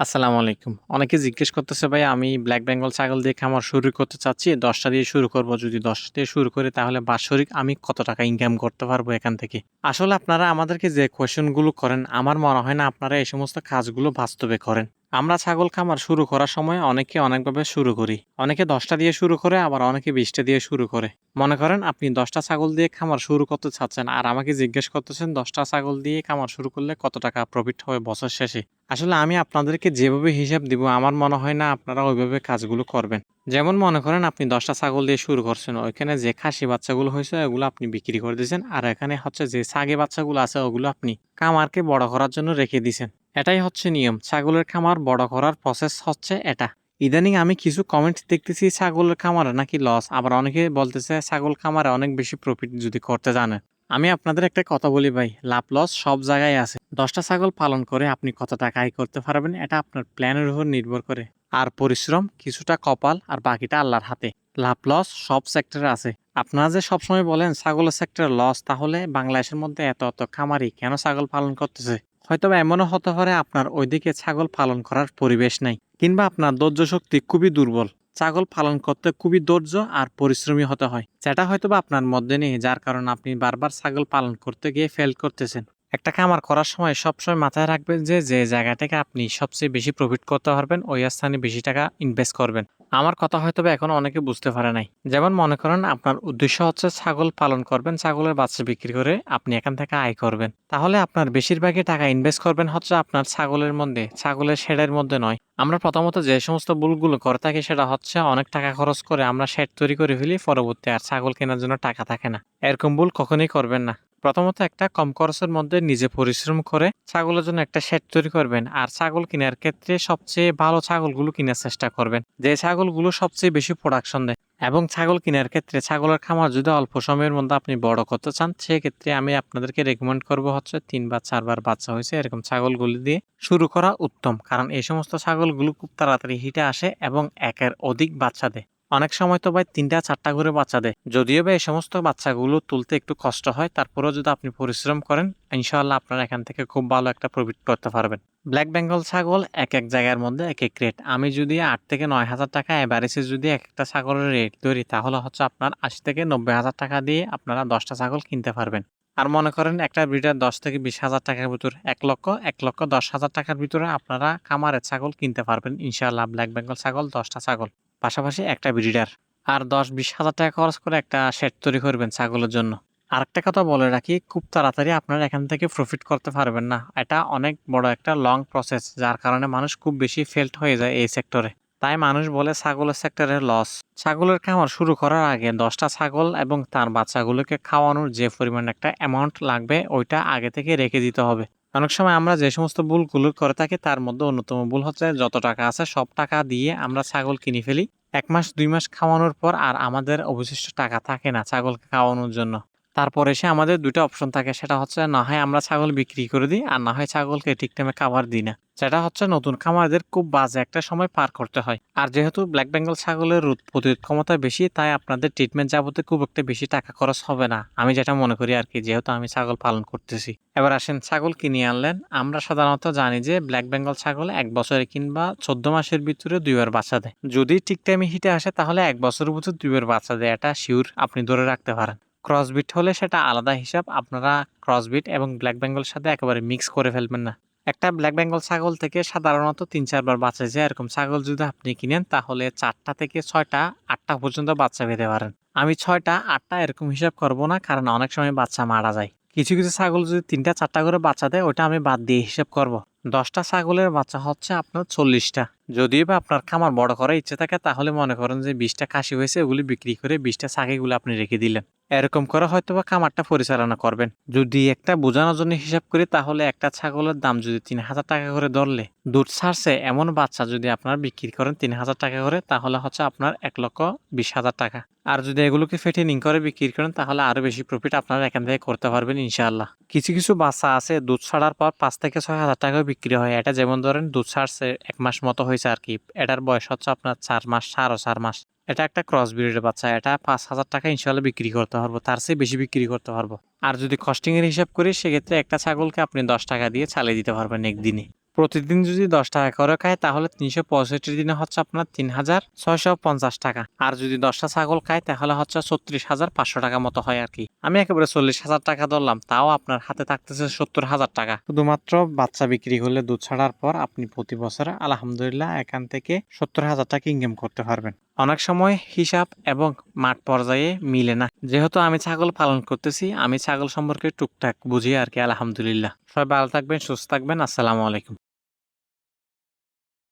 আসসালামু আলাইকুম। অনেকে জিজ্ঞেস করতেছে, ভাই, আমি ব্ল্যাক বেঙ্গল ছাগল দিয়ে খামার শুরু করতে চাচ্ছি। দশটা দিয়ে শুরু করব। যদি ১০ টা দিয়ে শুরু করি, তাহলে বাৎসরিক আমি কত টাকা ইনকাম করতে পারব এখান থেকে? আসলে আপনারা আমাদেরকে যে কোয়েশনগুলো করেন, আমার মনে হয় না আপনারা এই সমস্ত কাজগুলো বাস্তবে করেন। আমরা ছাগল খামার শুরু করার সময় অনেকে অনেকভাবে শুরু করি। অনেকে দশটা দিয়ে শুরু করে, আবার অনেকে বিশটা দিয়ে শুরু করে। মনে করেন আপনি দশটা ছাগল দিয়ে খামার শুরু করতে চাচ্ছেন, আর আমাকে জিজ্ঞেস করতেছেন দশটা ছাগল দিয়ে খামার শুরু করলে কত টাকা প্রফিট হবে বছর শেষে? আসলে আমি আপনাদেরকে যেভাবে হিসাব দিব, আমার মনে হয় না আপনারা ওইভাবে কাজগুলো করবেন। যেমন মনে করেন আপনি দশটা ছাগল দিয়ে শুরু করছেন। ওইখানে যে খাসি বাচ্চাগুলো হয়েছে, ওগুলো আপনি বিক্রি করে দিয়েছেন, আর এখানে হচ্ছে যে ছাগি বাচ্চাগুলো আছে, ওগুলো আপনি খামারকে বড় করার জন্য রেখে দিছেন। এটাই হচ্ছে নিয়ম। ছাগলের খামার বড় করার প্রসেস হচ্ছে এটা। ইদানিং আমি কিছু কমেন্ট দেখতেছি ছাগলের খামারে নাকি লস। আবার অনেকে বলতেছে ছাগল খামারে অনেক বেশি প্রফিট যদি করতে জানেন। আমি আপনাদের একটা কথা বলি ভাই, লাভ লস সব জায়গায় আছে। দশটা ছাগল পালন করে আপনি কত টাকা আয় করতে পারবেন এটা আপনার প্ল্যানের উপর নির্ভর করে। আর পরিশ্রম, কিছুটা কপাল আর বাকিটা আল্লাহর হাতে। লাভ লস সব সেক্টরে আছে। আপনারা যে সবসময় বলেন ছাগলের সেক্টরে লস তাহলে বাংলাদেশের মধ্যে এত, এত খামারি কেন ছাগল পালন করতেছে? হয়তোবা এমনও হতে পারে আপনার ওইদিকে ছাগল পালন করার পরিবেশ নাই। কিংবা আপনার ধৈর্য শক্তি খুবই দুর্বল। ছাগল পালন করতে খুবই ধৈর্য আর পরিশ্রমী হতে হয়। যেটা হয়তোবা আপনার মধ্যে নেই যার কারণে আপনি বারবার ছাগল পালন করতে গিয়ে ফেল করতেছেন। একটা খামার করার সময় সবসময় মাথায় রাখবেন যে, যে জায়গা থেকে আপনি সবচেয়ে বেশি প্রফিট করতে পারবেন ওই স্থানে বেশি টাকা ইনভেস্ট করবেন। আমার কথা হয়তোবা এখনও অনেকে বুঝতে পারে নাই। যেমন মনে করেন আপনার উদ্দেশ্য হচ্ছে ছাগল পালন করবেন, ছাগলের বাচ্চা বিক্রি করে আপনি এখান থেকে আয় করবেন। তাহলে আপনার বেশিরভাগই টাকা ইনভেস্ট করবেন হচ্ছে আপনার ছাগলের মধ্যে, ছাগলের শেডের মধ্যে নয়। আমরা প্রথমত যে সমস্ত ভুলগুলো করে থাকি সেটা হচ্ছে অনেক টাকা খরচ করে আমরা শেড তৈরি করে ফেলি পরবর্তী আর ছাগল কেনার জন্য টাকা থাকে না। এরকম ভুল কখনোই করবেন না। প্রথমত একটা কম খরচের মধ্যে নিজে পরিশ্রম করে ছাগলের জন্য একটা শেড তৈরি করবেন আর ছাগল কেনার ক্ষেত্রে সবচেয়ে ভালো ছাগলগুলো কেনার চেষ্টা করবেন। যে ছাগলগুলো সবচেয়ে বেশি প্রোডাকশন দেয় এবং ছাগল কেনার ক্ষেত্রে ছাগলের খামার যদি অল্প সময়ের মধ্যে আপনি বড় করতে চান, সেক্ষেত্রে আমি আপনাদেরকে রেকমেন্ড করব হচ্ছে তিন বা চারবার বাচ্চা হয়েছে এরকম ছাগলগুলি দিয়ে শুরু করা উত্তম। কারণ এই সমস্ত ছাগলগুলো খুব তাড়াতাড়ি হিটে আসে এবং একের অধিক বাচ্চা দেয়। অনেক সময় তো ভাই তিনটা চারটা করে বাচ্চা দেয়। যদিও বা এই সমস্ত বাচ্চাগুলো তুলতে একটু কষ্ট হয়, তারপরেও যদি আপনি পরিশ্রম করেন, ইনশাআল্লাহ আপনারা এখান থেকে খুব ভালো একটা প্রফিট করতে পারবেন। ব্ল্যাক বেঙ্গল ছাগল এক এক জায়গার মধ্যে এক এক রেট আমি যদি আট থেকে নয় হাজার টাকা এভারেজে যদি এক একটা ছাগলের রেট ধরি, তাহলে হচ্ছে আপনার আশি থেকে নব্বই হাজার টাকা দিয়ে আপনারা দশটা ছাগল কিনতে পারবেন। আর মনে করেন একটা ব্রিডার দশ থেকে বিশ হাজার টাকার ভিতর এক লক্ষ এক লক্ষ দশ হাজার টাকার ভিতরে আপনারা খামারের ছাগল কিনতে পারবেন, ইনশাআল্লাহ ব্ল্যাক বেঙ্গল ছাগল দশটা ছাগল। পাশাপাশি একটা ব্রিডার। আর দশ বিশ হাজার টাকা খরচ করে একটা শেড তৈরি করবেন ছাগলের জন্য। আরেকটা কথা বলে রাখি, খুব তাড়াতাড়ি আপনারা এখান থেকে প্রফিট করতে পারবেন না। এটা অনেক বড় একটা লং প্রসেস যার কারণে মানুষ খুব বেশি ফেল্ট হয়ে যায় এই সেক্টরে তাই মানুষ বলে ছাগলের সেক্টরে লস ছাগলের খামার শুরু করার আগে দশটা ছাগল এবং তার বাচ্চাগুলোকে খাওয়ানোর যে পরিমাণ একটা অ্যামাউন্ট লাগবে, ওইটা আগে থেকে রেখে দিতে হবে। অনেক সময় আমরা যে সমস্ত ভুলগুলো করে থাকি, তার মধ্যে অন্যতম ভুল হচ্ছে যত টাকা আছে, সব টাকা দিয়ে আমরা ছাগল কিনে ফেলি। এক মাস, দুই মাস খাওয়ানোর পর আর আমাদের অবশিষ্ট টাকা থাকে না ছাগল খাওয়ানোর জন্য। তারপর এসে আমাদের দুটো অপশন থাকে। সেটা হচ্ছে, না হয় আমরা ছাগল বিক্রি করে দিই, আর না হয় ছাগলকে ঠিক টাইমে খাবার দিই না। সেটা হচ্ছে, নতুন খামারদের খুব বাজে একটা সময় পার করতে হয়। আর যেহেতু ব্ল্যাক বেঙ্গল ছাগলের রোধ প্রতিরোধ ক্ষমতা বেশি, তাই আপনাদের ট্রিটমেন্ট যাবতে খুব একটা বেশি টাকা খরচ হবে না। আমি যেটা মনে করি আর কি, যেহেতু আমি ছাগল পালন করতেছি। এবার আসেন, ছাগল কিনে আনলেন। আমরা সাধারণত জানি যে ব্ল্যাক বেঙ্গল ছাগল এক বছরে কিংবা চোদ্দ মাসের ভিতরে দুইবার বাচ্চা দেয়। যদি ঠিক টাইমে হিটে আসে, তাহলে এক বছরের ভিতরে দুইবার বাচ্চা দেয় এটা শিওর আপনি ধরে রাখতে পারেন। ক্রসবিট হলে সেটা আলাদা হিসাব। আপনারা ক্রসবিট এবং ব্ল্যাক বেঙ্গলের সাথে একেবারে মিক্স করে ফেলবেন না। একটা ব্ল্যাক বেঙ্গল ছাগল থেকে সাধারণত তিন চারবার বাচ্চা যায়। এরকম ছাগল যদি আপনি কিনেন, তাহলে চারটা থেকে ছয়টা, আটটা পর্যন্ত বাচ্চা পেতে পারেন। আমি ছয়টা, আটটা এরকম হিসাব করব না, কারণ অনেক সময় বাচ্চা মারা যায়। কিছু কিছু ছাগল যদি তিনটা, চারটা করে বাচ্চা দেয়, ওটা আমি বাদ দিয়ে হিসাব করব। দশটা ছাগলের বাচ্চা হচ্ছে আপনার চল্লিশটা। যদিও বা আপনার খামার বড় করার ইচ্ছে থাকে, তাহলে মনে করেন যে বিশটা খাসি হয়েছে ওগুলি বিক্রি করে বিশটা ছাগিগুলো আপনি রেখে দিলেন। এরকম করে হয়তো বা খামারটা পরিচালনা করবেন। যদি একটা বোঝানোর জন্য হিসাব করি, তাহলে একটা ছাগলের দাম যদি তিন হাজার টাকা করে ধরলে, দুধ ছাড়ছে এমন বাচ্চা যদি আপনার বিক্রি করেন তিন হাজার টাকা করে, তাহলে হচ্ছে আপনার এক লক্ষ বিশ হাজার টাকা। আর যদি এগুলোকে ফেটিনিং করে বিক্রি করেন, তাহলে আরও বেশি প্রফিট আপনারা এখান থেকে করতে পারবেন ইনশাআল্লাহ। কিছু কিছু বাচ্চা আছে, দুধ ছাড়ার পর পাঁচ থেকে ছয় হাজার টাকা বিক্রি হয়। এটা যেমন ধরেন দুধ ছাড়ছে এক মাস মতো হয়েছে আর কি। এটার বয়স হচ্ছে আপনার চার মাস, সাড়ে চার মাস। এটা একটা ক্রস ব্রিডের বাচ্চা। এটা পাঁচ হাজার টাকা ইনশাল্লাহ বিক্রি করতে পারব। তার চেয়ে বেশি বিক্রি করতে পারব। আর যদি কস্টিংয়ের হিসাব করি, সেক্ষেত্রে একটা ছাগলকে আপনি দশ টাকা দিয়ে চালিয়ে দিতে পারবেন একদিনে। প্রতিদিন যদি দশ টাকা করে খায়, তাহলে তিনশো পঁয়ষট্টি দিনে হচ্ছে আপনার তিন হাজার ছয়শো পঞ্চাশ টাকা। আর যদি দশটা ছাগল খায়, তাহলে হচ্ছে ছত্রিশ হাজার পাঁচশো টাকা মতো হয় আর কি। আমি একেবারে চল্লিশ হাজার টাকা ধরলাম, তাও আপনার হাতে থাকতেছে সত্তর হাজার টাকা। শুধুমাত্র বাচ্চা বিক্রি হলে দুধ ছাড়ার পর আপনি প্রতি বছর আলহামদুলিল্লাহ এখান থেকে সত্তর হাজার টাকা ইনকাম করতে পারবেন। অনেক সময় হিসাব এবং মাঠ পর্যায়ে মিলে না। যেহেতু আমি ছাগল পালন করতেছি, আমি ছাগল সম্পর্কে টুকটাক বুঝি আর কি, আলহামদুলিল্লাহ। সবাই ভালো থাকবেন, সুস্থ থাকবেন, আসসালামু আলাইকুম।